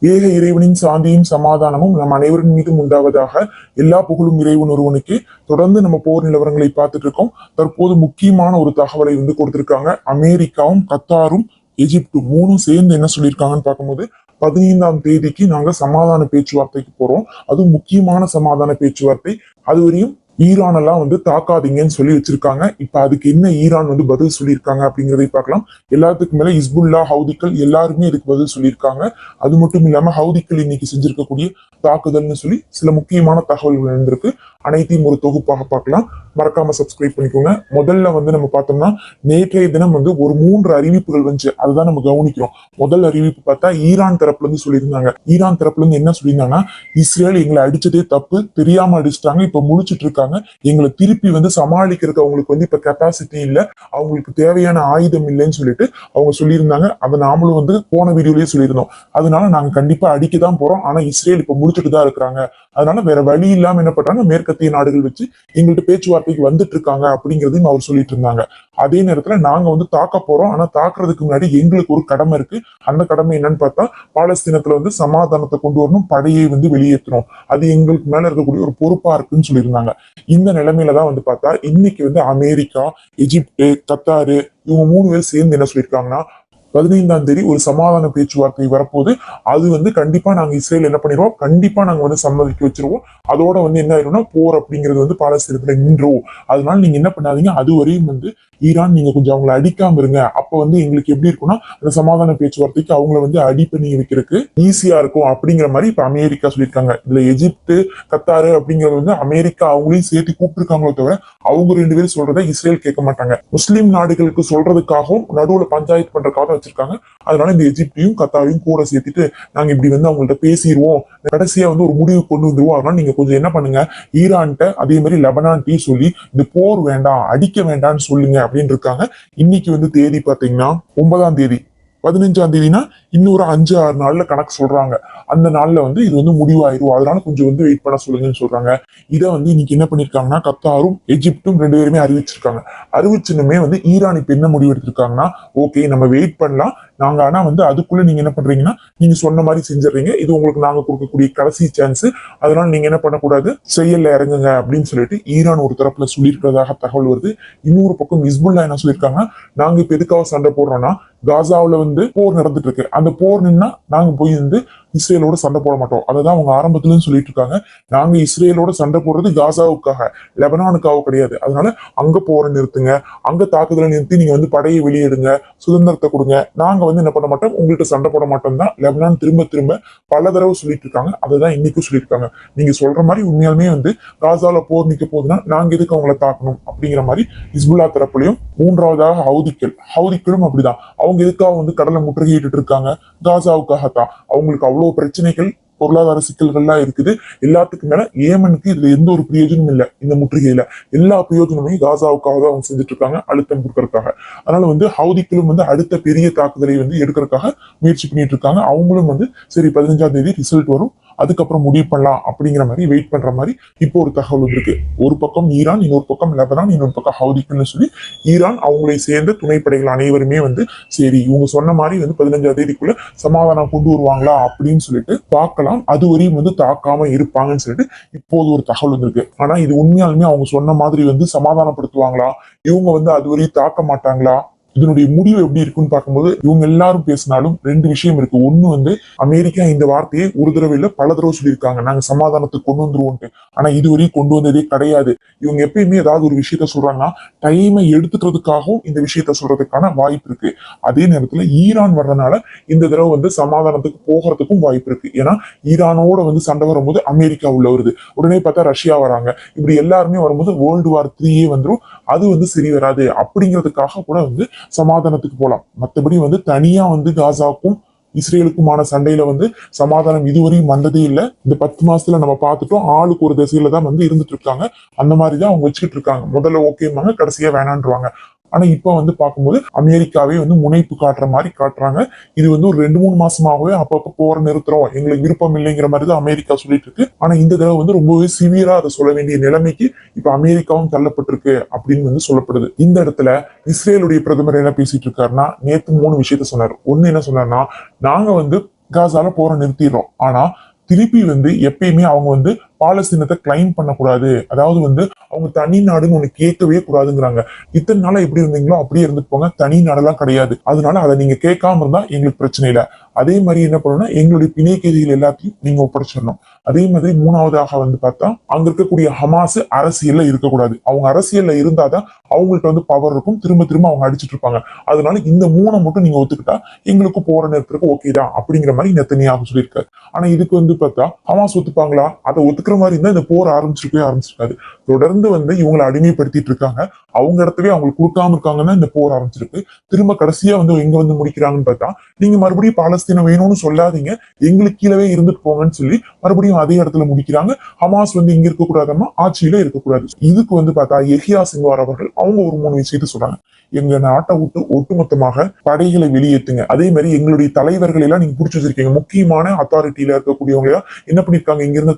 ஏக இறைவனின் சாந்தியும் சமாதானமும் நம் அனைவரின் மீதும் உண்டாவதாக எல்லா புகழும் இறைவன் ஒருவனுக்கு. தொடர்ந்து நம்ம போர் நிலவரங்களை பார்த்துட்டு இருக்கோம். தற்போது முக்கியமான ஒரு தகவலை வந்து கொடுத்திருக்காங்க. அமெரிக்காவும் கத்தாரும் எகிப்து மூணும் சேர்ந்து என்ன சொல்லியிருக்காங்கன்னு பார்க்கும்போது பதினைந்தாம் தேதிக்கு நாங்க சமாதான பேச்சுவார்த்தைக்கு போறோம். அதுவும் முக்கியமான சமாதான பேச்சுவார்த்தை. அதுவரையும் வரையும் எல்லாம் வந்து தாக்காதீங்கன்னு சொல்லி வச்சிருக்காங்க. இப்ப அதுக்கு என்ன ஈரான் வந்து பதில் சொல்லியிருக்காங்க அப்படிங்கறதை பார்க்கலாம். எல்லாத்துக்கும் மேல இஸ்புல்லா ஹவுதிக்கள் எல்லாருமே இதுக்கு பதில் சொல்லியிருக்காங்க. அது மட்டும் இல்லாம ஹவுதிக்கள் இன்னைக்கு செஞ்சிருக்கக்கூடிய தாக்குதல்னு சொல்லி சில முக்கியமான தகவல்கள் இருந்திருக்கு அனைத்தையும் ஒரு தொகுப்பாக பார்க்கலாம். மறக்காம சப்ஸ்கிரைப் பண்ணிக்கோங்க. முதல்ல வந்து நம்ம பார்த்தோம்னா நேற்றைய தினம் வந்து ஒரு மூன்று அறிவிப்புகள் வந்துச்சு அதுதான் நம்ம கவனிக்கிறோம். முதல் அறிவிப்பு பார்த்தா ஈரான் தரப்புல இருந்து சொல்லியிருந்தாங்க. ஈரான் தரப்புல இருந்து என்ன சொல்லியிருந்தாங்கன்னா இஸ்ரேல் எங்களை அடிச்சதே தப்பு தெரியாம அடிச்சிட்டாங்க இப்ப முழிச்சிட்டு இருக்காங்க எங்களை திருப்பி வந்து சமாளிக்கிறதுக்கு அவங்களுக்கு வந்து இப்ப கெப்பாசிட்டி இல்ல. அவங்களுக்கு தேவையான ஆயுதம் இல்லைன்னு சொல்லிட்டு அவங்க சொல்லியிருந்தாங்க. அதை நாமளும் வந்து போன வீடியோலயே சொல்லியிருந்தோம். அதனால நாங்க கண்டிப்பா அடிக்க தான் போறோம். ஆனா இஸ்ரேல் இப்ப முடிச்சுட்டு தான் இருக்கிறாங்க. அதனால வேற வழி இல்லாம என்ன பண்றாங்க? மேற்கத்திய நாடுகள் வச்சு எங்கள்கிட்ட பேச்சுவார்த்தைக்கு வந்துட்டு இருக்காங்க அப்படிங்கிறதையும் அவர் சொல்லிட்டு இருந்தாங்க அதே நேரத்துல நாங்க வந்து தாக்க போறோம். ஆனா தாக்குறதுக்கு முன்னாடி எங்களுக்கு ஒரு கடமை இருக்கு. அந்த கடமை என்னன்னு பார்த்தா பாலஸ்தீனத்துல வந்து சமாதானத்தை கொண்டு வரணும் படையை வந்து வெளியேற்றணும். அது எங்களுக்கு மேல இருக்கக்கூடிய ஒரு பொறுப்பா இருக்குன்னு சொல்லியிருந்தாங்க. இந்த நிலைமையில தான் வந்து பார்த்தா இன்னைக்கு வந்து அமெரிக்கா எகிப்து கத்தாரு இவங்க மூணு பேர் சேர்ந்து என்ன சொல்லியிருக்காங்கன்னா பதினைந்தாம் தேதி ஒரு சமாதான பேச்சுவார்த்தை வரப்போது அது வந்து கண்டிப்பா நாங்க இஸ்ரேல் என்ன பண்ணிடுவோம்? கண்டிப்பா நாங்க வந்து சம்மதிக்க வச்சிருவோம். அதோட வந்து என்ன ஆயிரும்னா போர் அப்படிங்கிறது வந்து பாலஸ்தீனத்துல நின்றோம். அதனால நீங்க என்ன பண்ணாதீங்க அது வரையும் வந்து ஈரான் நீங்க கொஞ்சம் அவங்கள அடிக்காம இருங்க. அப்ப வந்து எங்களுக்கு எப்படி இருக்கும்னா அந்த சமாதான பேச்சுவார்த்தைக்கு அவங்கள வந்து அடி பண்ணி வைக்கிறதுக்கு ஈஸியா இருக்கும் அப்படிங்கிற மாதிரி இப்ப அமெரிக்கா சொல்லியிருக்காங்க. இதுல எஜிப்து கத்தாரு அப்படிங்கிறது வந்து அமெரிக்கா அவங்களையும் சேர்த்து கூப்பிட்டுருக்காங்களோ தவிர அவங்க ரெண்டு பேரும் சொல்றதை இஸ்ரேல் கேட்க மாட்டாங்க. முஸ்லீம் நாடுகளுக்கு சொல்றதுக்காகவும் நடுவுல பஞ்சாயத்து பண்றதுக்காக வச்சிருக்காங்க. அதனால இந்த எஜிப்டையும் கத்தாரையும் கூட சேர்த்துட்டு நாங்க இப்படி வந்து அவங்கள்ட்ட பேசிடுவோம் கடைசியா வந்து ஒரு முடிவு கொண்டு வந்துருவோம். அதனால நீங்க கொஞ்சம் என்ன பண்ணுங்க? ஈரான்கிட்ட அதே மாதிரி லெபனான்ட்டையும் சொல்லி இந்த போர் வேண்டாம் அடிக்க வேண்டாம்னு சொல்லுங்க அப்படின்னு இருக்காங்க. இன்னைக்கு வந்து தேதி பாத்தீங்கன்னா ஒன்பதாம் தேதி. பதினஞ்சாம் தேதினா இன்னொரு அஞ்சு ஆறு நாள்ல கணக்கு சொல்றாங்க. அந்த நாள்ல வந்து இது வந்து முடிவாயிரும். அதனால கொஞ்சம் வந்து வெயிட் பண்ண சொல்லுங்கன்னு சொல்றாங்க. இதை வந்து இன்னைக்கு என்ன பண்ணிருக்காங்கன்னா கத்தாரும் எஜிப்டும் ரெண்டு பேருமே அறிவிச்சிருக்காங்க. அறிவிச்சுனுமே வந்து ஈரான் இப்ப என்ன முடிவு எடுத்திருக்காங்கன்னா ஓகே நம்ம வெயிட் பண்ணலாம். நாங்க ஆனா வந்து அதுக்குள்ள நீங்க என்ன பண்றீங்கன்னா நீங்க சொன்ன மாதிரி செஞ்சிடறீங்க. இது உங்களுக்கு நாங்க கொடுக்கக்கூடிய கடைசி சான்ஸ் அதனால நீங்க என்ன பண்ணக்கூடாது? செயல்ல இறங்குங்க அப்படின்னு சொல்லிட்டு ஈரான் ஒரு தரப்புல சொல்லியிருக்கிறதாக தகவல் வருது. இன்னொரு பக்கம் இஸ்புல்லா என்ன சொல்லியிருக்காங்க நாங்க இப்ப எதுக்காக சண்டை போடுறோம்னா காசாவில் வந்து போர் நடந்துட்டு இருக்கு. அந்த போர் நின்னா நாங்க போய் வந்து இஸ்ரேலோட சண்டை போட மாட்டோம். அதுதான் அவங்க ஆரம்பத்துல சொல்லிட்டு இருக்காங்க. நாங்க இஸ்ரேலோட சண்டை போடுறது காசாவுக்காக லெபனானுக்காக கிடையாது. அதனால அங்க போற நிறுத்துங்க. அங்க தாக்குதலை நிறுத்தி நீங்க வந்து படையை வெளியிடுங்க. சுதந்திரத்தை கொடுங்க. நாங்க வந்து என்ன பண்ண மாட்டோம்? உங்கள்கிட்ட சண்டை போட மாட்டோம் தான். லெபனான் திரும்ப திரும்ப பல தடவை சொல்லிட்டு இருக்காங்க அதுதான் இன்னைக்கும் சொல்லியிருக்காங்க. நீங்க சொல்ற மாதிரி உண்மையாலுமே வந்து காசால போர் நிக்க போகுதுன்னா நாங்க எதுக்கு அவங்கள தாக்கணும்? அப்படிங்கிற மாதிரி ஹிஸ்புல்லா தரப்புலையும் மூன்றாவதாக ஹவுதிக்கள் ஹவுதிக்களும் அப்படிதான். அவங்க எதுக்காக வந்து கடலை முற்றுகையிட்டு இருக்காங்க? காசாவுக்காகத்தான். அவங்களுக்கு அவ்வளவு பிரச்சனைகள் பொருளாதார சிக்கல்கள்லாம் இருக்குது. எல்லாத்துக்கும் மேல ஏமனுக்கு இதுல எந்த ஒரு பிரயோஜனமும் இல்லை. இந்த முற்றுகையில எல்லா பிரயோஜனமே காசாவுக்காக தான் அவங்க செஞ்சுட்டு இருக்காங்க அழுத்தம் கொடுக்கறதுக்காக. அதனால வந்து ஹவுதிக்களும் வந்து அடுத்த பெரிய தாக்குதலை வந்து எடுக்கிறதுக்காக முயற்சி பண்ணிட்டு இருக்காங்க அவங்களும் வந்து சரி பதினஞ்சாம் தேதி ரிசல்ட் வரும். அதுக்கப்புறம் முடிவு பண்ணலாம் அப்படிங்கிற மாதிரி வெயிட் பண்ற மாதிரி இப்போ ஒரு தகவல் இருக்கு ஒரு பக்கம் ஈரான் இன்னொரு பக்கம் லெபனான் இன்னொரு பக்கம் ஹவுதிக்குன்னு சொல்லி ஈரான் அவங்களை சேர்ந்த துணைப்படைகள் அனைவருமே வந்து சரி இவங்க சொன்ன மாதிரி வந்து பதினஞ்சாம் தேதிக்குள்ள சமாதானம் கொண்டு வருவாங்களா அப்படின்னு சொல்லிட்டு பார்க்கலாம். அது வரையும் வந்து தாக்காம இருப்பாங்கன்னு சொல்லிட்டு இப்போது ஒரு தகவல் வந்திருக்கு. ஆனா இது உண்மையாலுமே அவங்க சொன்ன மாதிரி வந்து சமாதானப்படுத்துவாங்களா? இவங்க வந்து அது வரையும் தாக்க மாட்டாங்களா? இதனுடைய முடிவு எப்படி இருக்குன்னு பார்க்கும்போது இவங்க எல்லாரும் பேசினாலும் ரெண்டு விஷயம் இருக்கு. ஒண்ணு வந்து அமெரிக்கா இந்த வார்த்தையை ஒரு தடவை இல்ல பல தடவை சொல்லியிருக்காங்க. நாங்க சமாதானத்துக்கு கொண்டு வந்துருவோம்ட்டு ஆனா இதுவரையும் கொண்டு வந்ததே கிடையாது. இவங்க எப்பயுமே ஏதாவது ஒரு விஷயத்த சொல்றாங்கன்னா டைமை எடுத்துக்கிறதுக்காகவும் இந்த விஷயத்த சொல்றதுக்கான வாய்ப்பு இருக்கு. அதே நேரத்துல ஈரான் வர்றதுனால இந்த தடவை வந்து சமாதானத்துக்கு போகிறதுக்கும் வாய்ப்பு இருக்கு. ஏன்னா ஈரானோட வந்து சண்டை வரும்போது அமெரிக்கா உள்ள வருது. உடனே பார்த்தா ரஷ்யா வராங்க. இப்படி எல்லாருமே வரும்போது வேர்ல்டு வார் த்ரீயே வந்துடும் அது வந்து சரி வராது. அப்படிங்கிறதுக்காக கூட வந்து சமாதானத்துக்கு போகலாம் மற்றபடி வந்து தனியா வந்து காசாவுக்கும் இஸ்ரேலுக்குமான சண்டையில வந்து சமாதானம் இதுவரையும் வந்ததே இல்லை. இந்த பத்து மாசத்துல நம்ம பார்த்துட்டோம். ஆளுக்கு ஒரு திசையில தான் வந்து இருந்துட்டு இருக்காங்க. அந்த மாதிரி தான் அவங்க வச்சுக்கிட்டு இருக்காங்க. முதல்ல ஓகேம்பாங்க கடைசியா வேணான்றாங்க ஆனால் இப்போ வந்து பார்க்கும்போது அமெரிக்காவே வந்து முனைப்பு காட்டுற மாதிரி காட்டுறாங்க. இது வந்து ஒரு ரெண்டு மூணு மாசமாகவே அப்பப்போ போற நிறுத்துறோம். எங்களுக்கு விருப்பம் இல்லைங்கிற மாதிரி தான் அமெரிக்கா சொல்லிட்டு இருக்கு. ஆனால் இந்த தடவை வந்து ரொம்பவே சிவியரா அதை சொல்ல வேண்டிய நிலைமைக்கு இப்போ அமெரிக்காவும் தள்ளப்பட்டிருக்கு அப்படின்னு வந்து சொல்லப்படுது. இந்த இடத்துல இஸ்ரேலுடைய பிரதமர் என்ன பேசிட்டு இருக்காருன்னா நேத்து மூணு விஷயத்த சொன்னார். ஒண்ணு என்ன சொன்னார்னா நாங்க வந்து காசால போற நிறுத்திடுறோம். ஆனா திருப்பி வந்து எப்பயுமே அவங்க வந்து பாலஸ்தீனத்தை கிளைம் பண்ணக்கூடாது. அதாவது வந்து அவங்க தனி நாடுன்னு ஒண்ணு கேட்கவே கூடாதுங்கிறாங்க. இத்தனை நாளா எப்படி இருந்தீங்களோ அப்படியே இருந்துட்டு போங்க. தனி நாடெல்லாம் கிடையாது. அதனால அதை நீங்க கேட்காம இருந்தா எங்களுக்கு பிரச்சனை இல்லை. அதே மாதிரி என்ன பண்ணணும்னா எங்களுடைய பிணை கைதிகள் எல்லாத்தையும் நீங்க ஒப்படைச்சிடணும். அதே மாதிரி மூணாவதாக வந்து பார்த்தா அங்க இருக்கக்கூடிய ஹமாஸ் அரசியல்ல இருக்கக்கூடாது. அவங்க அரசியல்ல இருந்தாதான் அவங்கள்ட்ட வந்து பவர் இருக்கும். திரும்ப திரும்ப அவங்க அடிச்சிட்டு இருப்பாங்க. அதனால இந்த மூணை மட்டும் நீங்க ஒத்துக்கிட்டா எங்களுக்கு போற நேரத்துக்கு ஓகே தான் அப்படிங்கிற மாதிரி நெத்தனியாக சொல்லியிருக்காரு. ஆனா இதுக்கு வந்து பார்த்தா ஹமாஸ் ஒத்துப்பாங்களா? அதை இருக்கிற மாதிரி இருந்தால் இந்த போர் ஆரம்பிச்சிருக்கவே ஆரம்பிச்சிருக்காது. தொடர்ந்து வந்து இவங்களை அடிமைப்படுத்திட்டு இருக்காங்க. அவங்க இடத்தவே அவங்களுக்கு கொடுக்காம இருக்காங்கன்னா இந்த போர் ஆரம்பிச்சிருக்கு. திரும்ப கடைசியா வந்து எங்க வந்து முடிக்கிறாங்கன்னு பார்த்தா நீங்க மறுபடியும் பாலஸ்தீனம் வேணும்னு சொல்லாதீங்க. எங்களுக்கு கீழவே இருந்துட்டு போங்கன்னு சொல்லி மறுபடியும் அதே இடத்துல முடிக்கிறாங்க. ஹமாஸ் வந்து இங்க இருக்கக்கூடாதம்மா ஆட்சியில இருக்கக்கூடாது. இதுக்கு வந்து பார்த்தா எஹியா சிங்வார் அவர்கள் அவங்க ஒரு மூணு விஷயத்தை சொல்றாங்க. எங்க நாட்டை விட்டு ஒட்டுமொத்தமாக படைகளை வெளியேற்றுங்க அதே மாதிரி எங்களுடைய தலைவர்களை எல்லாம் நீங்க புடிச்சு வச்சிருக்கீங்க. முக்கியமான அத்தாரிட்டியில இருக்கக்கூடியவங்க என்ன பண்ணிருக்காங்க? இங்க இருந்த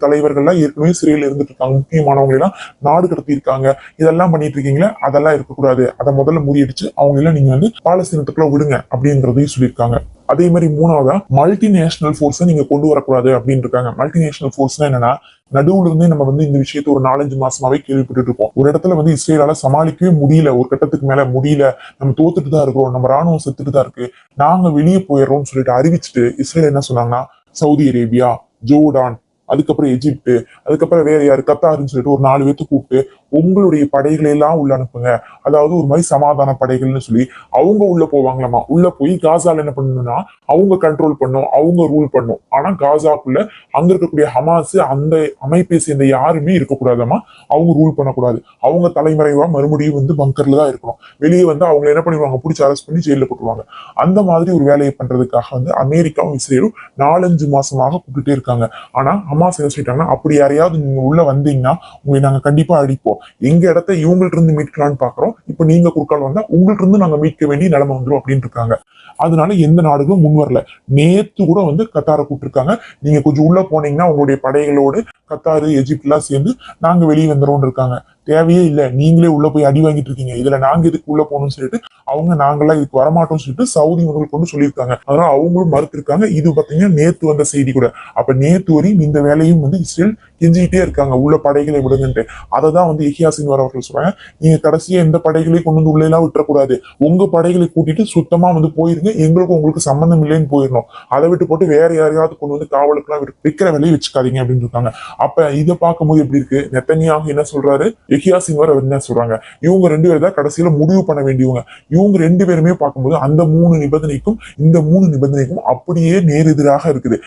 எல்லாம் ஏற்கனவே சிறையில் இருந்துட்டு இருக்காங்க. முக்கியமானவங்க எல்லாம் நாடு கடத்தி இருக்காங்க. இதெல்லாம் பண்ணிட்டு இருக்கீங்களே அதெல்லாம் இருக்கக்கூடாது. அதை முதல்ல முறியடிச்சு அவங்க எல்லாம் நீங்க வந்து பாலஸ்தீனத்துக்குள்ள விடுங்க அப்படின்றதையும் சொல்லியிருக்காங்க. அதே மாதிரி மூணாவதா மல்டிநேஷனல் ஃபோர்ஸை நீங்க கொண்டு வரக்கூடாது அப்படின்னு இருக்காங்க. மல்டிநேஷனல் ஃபோர்ஸ்னா என்னன்னா நடுவுல இருந்தே நம்ம வந்து இந்த விஷயத்த ஒரு நாலஞ்சு மாசமாவே கேள்விப்பட்டு இருப்போம். ஒரு இடத்துல வந்து இஸ்ரேலால சமாளிக்கவே முடியல. ஒரு கட்டத்துக்கு மேல முடியல. நம்ம தோத்துட்டு தான் இருக்கிறோம். நம்ம ராணுவம் செத்துட்டு தான் இருக்கு. நாங்க வெளியே போயிடுறோம்னு சொல்லிட்டு அறிவிச்சுட்டு இஸ்ரேல் என்ன சொன்னாங்கன்னா சவுதி அரேபியா ஜோர்டான் அதுக்கப்புறம் எஜிப்து அதுக்கப்புறம் வேற யாரு? கத்தாருன்னு சொல்லிட்டு ஒரு நாலு பேர்த்து கூப்பிட்டு உங்களுடைய படைகளை எல்லாம் உள்ள அனுப்புங்க. அதாவது ஒரு மாதிரி சமாதான படைகள்னு சொல்லி அவங்க உள்ள போவாங்களாமா? உள்ள போய் காசால என்ன பண்ணணும்னா அவங்க கண்ட்ரோல் பண்ணும் அவங்க ரூல் பண்ணும். ஆனா காசாக்குள்ள அங்க இருக்கக்கூடிய ஹமாஸ் அந்த அமைப்பை சேர்ந்த யாருமே இருக்கக்கூடாதாமா? அவங்க ரூல் பண்ணக்கூடாது. அவங்க தலைமறைவா மறுபடியும் வந்து பங்கர்ல தான் இருக்கணும். வெளியே வந்து அவங்க என்ன பண்ணிடுவாங்க? பிடிச்சி அரெஸ்ட் பண்ணி ஜெயில போட்டுருவாங்க. அந்த மாதிரி ஒரு வேலையை பண்றதுக்காக வந்து அமெரிக்காவும் இஸ்ரேலும் நாலஞ்சு மாசமாக கூப்பிட்டுட்டே இருக்காங்க. ஆனா அம்மா என்ன அப்படி யாரையாவது நீங்க உள்ள வந்தீங்கன்னா உங்களை நாங்க கண்டிப்பா அடிப்போம். எங்க இடத்த இவங்கள்ட்ட இருந்து மீட்கலாம்னு பாக்குறோம். இப்ப நீங்க குறுக்கால் வந்தா உங்கள்ட்ட இருந்து நாங்க மீட்க வேண்டிய நிலைமை வந்துரும் அப்படின்னு இருக்காங்க. அதனால எந்த நாடுகளும் முன் வரல. நேத்து கூட வந்து கத்தாரை கூப்பிட்டுருக்காங்க. நீங்க கொஞ்சம் உள்ள போனீங்கன்னா உங்களுடைய படைகளோடு கத்தாரு எஜிப்ட்லாம் சேர்ந்து நாங்க வெளியே வந்துடும் இருக்காங்க. தேவையே இல்லை. நீங்களே உள்ள போய் அடி வாங்கிட்டு இருக்கீங்க. இதுல நாங்க இதுக்கு உள்ள போகணும்னு சொல்லிட்டு அவங்க நாங்கெல்லாம் இதுக்கு வரமாட்டோம்னு சொல்லிட்டு சவுதி உணவுகள் கொண்டு சொல்லியிருக்காங்க. அதனால அவங்களும் மறுத்திருக்காங்க. இது பாத்தீங்கன்னா நேத்து வந்த செய்தி கூட. அப்ப நேத்து வரையும் இந்த வேலையும் வந்து இஸ்ரேல் கெஞ்சிக்கிட்டே இருக்காங்க. உள்ள படைகளை விடுங்கன்ட்டு. அதை தான் வந்து எஹியா வர அவர்கள் சொல்றாங்க. நீங்க கடைசியா எந்த படைகளையும் கொண்டு வந்து உள்ளே எல்லாம் விட்டுறக்கூடாது. உங்க படைகளை கூட்டிட்டு சுத்தமா வந்து போயிருங்க. எங்களுக்கும் உங்களுக்கு சம்மந்தம் இல்லைன்னு போயிடணும். அதை விட்டு போட்டு வேற யாரையாவது கொண்டு வந்து காவலுக்குலாம் விட்டு விற்கிற வேலையை வச்சுக்காதீங்க அப்படின்னு இருக்காங்க. அப்ப இதை பார்க்கும்போது எப்படி இருக்கு? நெத்தனியாக என்ன சொல்றாரு? எஹியா சின்வார் அவர் என்ன சொல்றாங்க. இவங்க ரெண்டு பேர் தான் கடைசியில முடிவு பண்ண வேண்டியவங்க. இவங்க ரெண்டு பேருமே பார்க்கும்போது அந்த மூணு நிபந்தனைக்கும் இந்த மூணு நிபந்தனைக்கும் அப்படியே நேரெதிராக இருக்குது.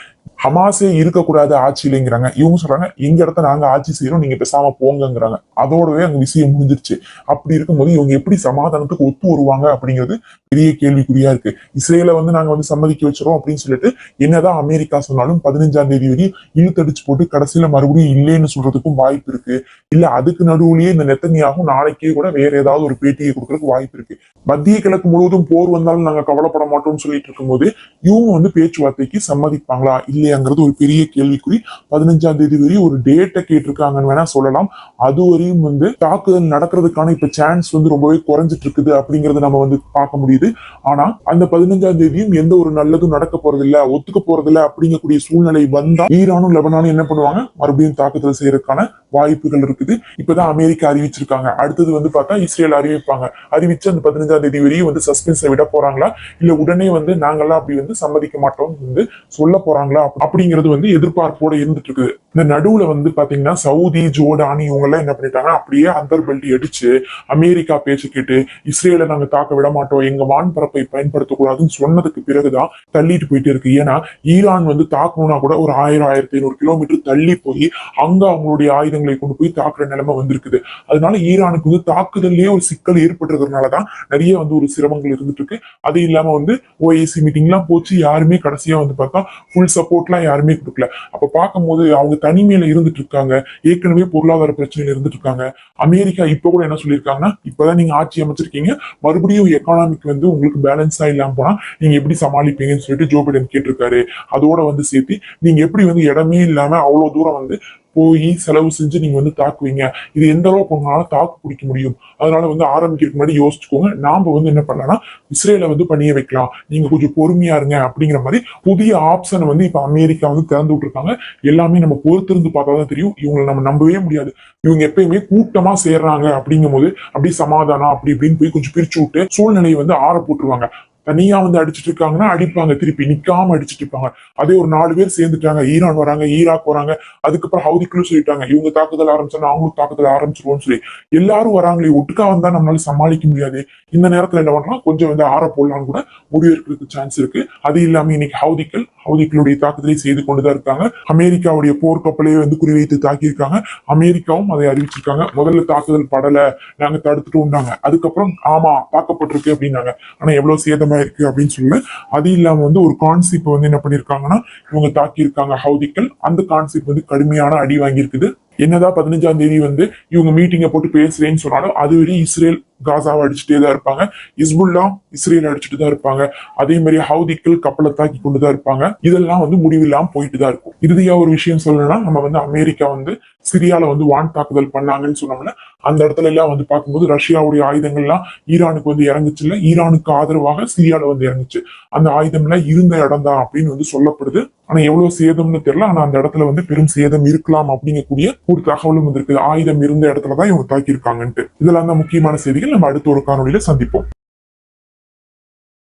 ஹமாஸே இருக்கக்கூடாது ஆட்சியிலங்கிறாங்க இவங்க சொல்றாங்க எங்க இடத்த நாங்க ஆட்சி செய்யறோம் நீங்க பேசாம போங்கிறாங்க அதோடவே அங்க விஷயம் முடிஞ்சிருச்சு. அப்படி இருக்கும்போது இவங்க எப்படி சமாதானத்துக்கு ஒத்து வருவாங்க அப்படிங்கிறது பெரிய கேள்விக்குறியா இருக்கு. இஸ்ரேல வந்து நாங்க வந்து சம்மதிக்க வச்சிரோம் அப்படின்னு சொல்லிட்டு என்னதான் அமெரிக்கா சொன்னாலும் பதினஞ்சாம் தேதி வரையும் இழுத்தடிச்சு போட்டு கடைசியில மறுபடியும் இல்லைன்னு சொல்றதுக்கும் வாய்ப்பு இருக்கு. இல்ல அதுக்கு நடுவுலயே இந்த நெத்தனியாகும் நாளைக்கே கூட வேற ஏதாவது ஒரு பேட்டியை கொடுக்கறதுக்கு வாய்ப்பு இருக்கு. மத்திய கிழக்கு முழுவதும் போர் வந்தாலும் நாங்க கவலைப்பட மாட்டோம்னு சொல்லிட்டு இருக்கும்போது இவங்க வந்து பேச்சுவார்த்தைக்கு சம்மதிப்பாங்களா? இல்லையா இல்லையாங்கிறது ஒரு பெரிய கேள்விக்குறி. பதினஞ்சாம் தேதி வரையும் ஒரு டேட்டை கேட்டிருக்காங்கன்னு வேணா சொல்லலாம். அது வரையும் வந்து தாக்குதல் நடக்கிறதுக்கான இப்ப சான்ஸ் வந்து ரொம்பவே குறைஞ்சிட்டு இருக்குது அப்படிங்கறத நம்ம வந்து பார்க்க முடியுது. ஆனா அந்த பதினஞ்சாம் தேதியும் எந்த ஒரு நல்லதும் நடக்க போறதில்ல ஒத்துக்க போறதில்ல அப்படிங்கக்கூடிய சூழ்நிலை வந்தா ஈரானும் லெபனானும் என்ன பண்ணுவாங்க? மறுபடியும் தாக்குதல் செய்யறதுக்கான வாய்ப்புகள் இருக்குது. இப்பதான் அமெரிக்கா அறிவிச்சிருக்காங்க. அடுத்தது வந்து பார்த்தா இஸ்ரேல் அறிவிப்பாங்க. அறிவிச்சு அந்த பதினஞ்சாம் தேதி வரையும் வந்து சஸ்பென்ஸை விட போறாங்களா? இல்ல உடனே வந்து நாங்கெல்லாம் அப்படி வந்து சம்மதிக்க மாட்டோம் வந்து சொல்ல போறாங்களா? அப்படிங்கிறது வந்து எதிர்பார்ப்போட இருந்துட்டு இருக்குது இந்த நடுவுல வந்து பாத்தீங்கன்னா சவுதி ஜோர்டான் இவங்க எல்லாம் என்ன பண்ணிட்டாங்க அப்படியே அந்தர் பெல்ட் அடிச்சு அமெரிக்கா பேச்சு கேட்டு இஸ்ரேலை நாங்க தாக்க விட மாட்டோம் எங்க வான்பரப்பை பயன்படுத்தக்கூடாதுன்னு சொன்னதுக்கு பிறகுதான் தள்ளிட்டு போயிட்டு இருக்கு. ஏன்னா ஈரான் வந்து தாக்கணும்னா கூட ஒரு ஆயிரம் ஆயிரத்தி ஐநூறு கிலோமீட்டர் தள்ளி போய் அங்க அவங்களுடைய ஆயுதங்களை கொண்டு போய் தாக்குற நிலைமை வந்திருக்குது. அதனால ஈரானுக்கு வந்து தாக்குதல்லயே ஒரு சிக்கல் ஏற்பட்டுறதுனாலதான் நிறைய வந்து ஒரு சிரமங்கள் இருந்துட்டு இருக்கு அது இல்லாம வந்து ஓஏசி மீட்டிங்லாம் போச்சு. யாருமே கடைசியா வந்து பார்த்தா ஃபுல் சப்போர்ட் எல்லாம் யாருமே கொடுக்கல. அப்ப பார்க்கும்போது அவங்க தனிமையில இருந்துட்டு இருக்காங்க ஏற்கனவே பொருளாதார பிரச்சனையில இருந்துட்டு இருக்காங்க அமெரிக்கா இப்ப கூட என்ன சொல்லியிருக்காங்கன்னா இப்பதான் நீங்க ஆட்சி அமைச்சிருக்கீங்க. மறுபடியும் எக்கானாமிக் வந்து உங்களுக்கு பேலன்ஸா இல்லாம போனா நீங்க எப்படி சமாளிப்பீங்கன்னு சொல்லிட்டு ஜோ பைடன் கேட்டிருக்காரு. அதோட வந்து சேர்த்து நீங்க எப்படி வந்து இடமே இல்லாம அவ்வளவு தூரம் வந்து போய் செலவு செஞ்சு நீங்க வந்து தாக்குவீங்க. இது எந்த அளவுக்கு உங்களால தாக்கு பிடிக்க முடியும்? அதனால வந்து ஆரம்பிக்கிறதுக்கு முன்னாடி யோசிச்சுக்கோங்க. நாம வந்து என்ன பண்ணலாம்னா இஸ்ரேலை வந்து பண்ணிய வைக்கலாம். நீங்க கொஞ்சம் பொறுமையா இருங்க அப்படிங்கிற மாதிரி புதிய ஆப்ஷனை வந்து இப்ப அமெரிக்கா வந்து திறந்து விட்டுருக்காங்க. எல்லாமே நம்ம பொறுத்திருந்து பார்த்தா தான் தெரியும். இவங்களை நம்ம நம்பவே முடியாது. இவங்க எப்பயுமே கூட்டமா சேர்றாங்க அப்படிங்கும் போது அப்படி சமாதானம் அப்படி இப்படின்னு போய் கொஞ்சம் பிரிச்சு விட்டு சூழ்நிலையை வந்து ஆற போட்டுருவாங்க. தனியா வந்து அடிச்சிட்டு இருக்காங்கன்னா அடிப்பாங்க. திருப்பி நிக்காம அடிச்சுட்டு இருப்பாங்க. அதே ஒரு நாலு பேர் சேர்ந்துட்டாங்க. ஈரான் வராங்க ஈராக் வராங்க. அதுக்கப்புறம் ஹவுதிக்குள்ள சொல்லிட்டாங்க. இவங்க தாக்குதல் ஆரம்பிச்சா அவங்களும் தாக்குதல் ஆரம்பிச்சிருவோம்னு சொல்லி எல்லாரும் வராங்களே ஒட்டுக்கா வந்தா நம்மளால சமாளிக்க முடியாது. இந்த நேரத்துல என்ன பண்ணலாம் கொஞ்சம் வந்து ஆற போடலாம்னு கூட முடிவெடுக்கிறதுக்கு சான்ஸ் இருக்கு. அது இல்லாம இன்னைக்கு ஹவுதிக்கள் ஹவுதிக்களுடைய தாக்குதலை செய்து கொண்டுதான் இருக்காங்க. அமெரிக்காவுடைய போர்க்கப்பலையே வந்து குறிவைத்து தாக்கியிருக்காங்க. அமெரிக்காவும் அதை அறிவிச்சிருக்காங்க. முதல்ல தாக்குதல் படல நாங்க தடுத்துட்டு உண்டாங்க அதுக்கப்புறம் ஆமா தாக்கப்பட்டிருக்கு அப்படின்னாங்க. ஆனா எவ்வளவு சேதமா இருக்கு அப்படின்னு சொல்லி அது இல்லாம வந்து ஒரு கான்செப்ட் வந்து என்ன பண்ணிருக்காங்கன்னா இவங்க தாக்கியிருக்காங்க ஹவுதிக்கள். அந்த கான்செப்ட் வந்து கடுமையான அடி வாங்கியிருக்குது. என்னதான் பதினஞ்சாம் தேதி வந்து இவங்க மீட்டிங்கை போட்டு பேசுறேன்னு சொன்னாலும் அது வரையும் இஸ்ரேல் காசாவை அடிச்சுட்டே தான் இருப்பாங்க. இஸ்புல்லா இஸ்ரேல் அடிச்சுட்டு தான் இருப்பாங்க. அதே மாதிரி ஹவுதிக்கள் கப்பலை தாக்கி கொண்டு தான் இருப்பாங்க. இதெல்லாம் வந்து முடிவில்லாம போயிட்டு தான் இருக்கும். இறுதியா ஒரு விஷயம் சொல்லணும்னா நம்ம வந்து அமெரிக்கா வந்து சிரியால வந்து வான் தாக்குதல் பண்ணாங்கன்னு சொன்னோம்னா அந்த இடத்துல எல்லாம் வந்து பார்க்கும்போது ரஷ்யாவுடைய ஆயுதங்கள்லாம் ஈரானுக்கு வந்து இறங்குச்சு இல்ல. ஈரானுக்கு ஆதரவாக சிரியால வந்து இறங்குச்சு. அந்த ஆயுதம் எல்லாம் இருந்த இடம் தான் அப்படின்னு வந்து சொல்லப்படுது. ஆனா எவ்வளவு சேதம்னு தெரியல. ஆனா அந்த இடத்துல வந்து பெரும் சேதம் இருக்கலாம் அப்படிங்கக்கூடிய ஒரு தகவலும் வந்திருக்கு ஆயுதம் இருந்த இடத்துல தான் இவங்க தாக்கியிருக்காங்கன்ட்டு. இதெல்லாம் தான் முக்கியமான செய்திகள். நம்ம அடுத்த ஒரு காணொலியில சந்திப்போம்.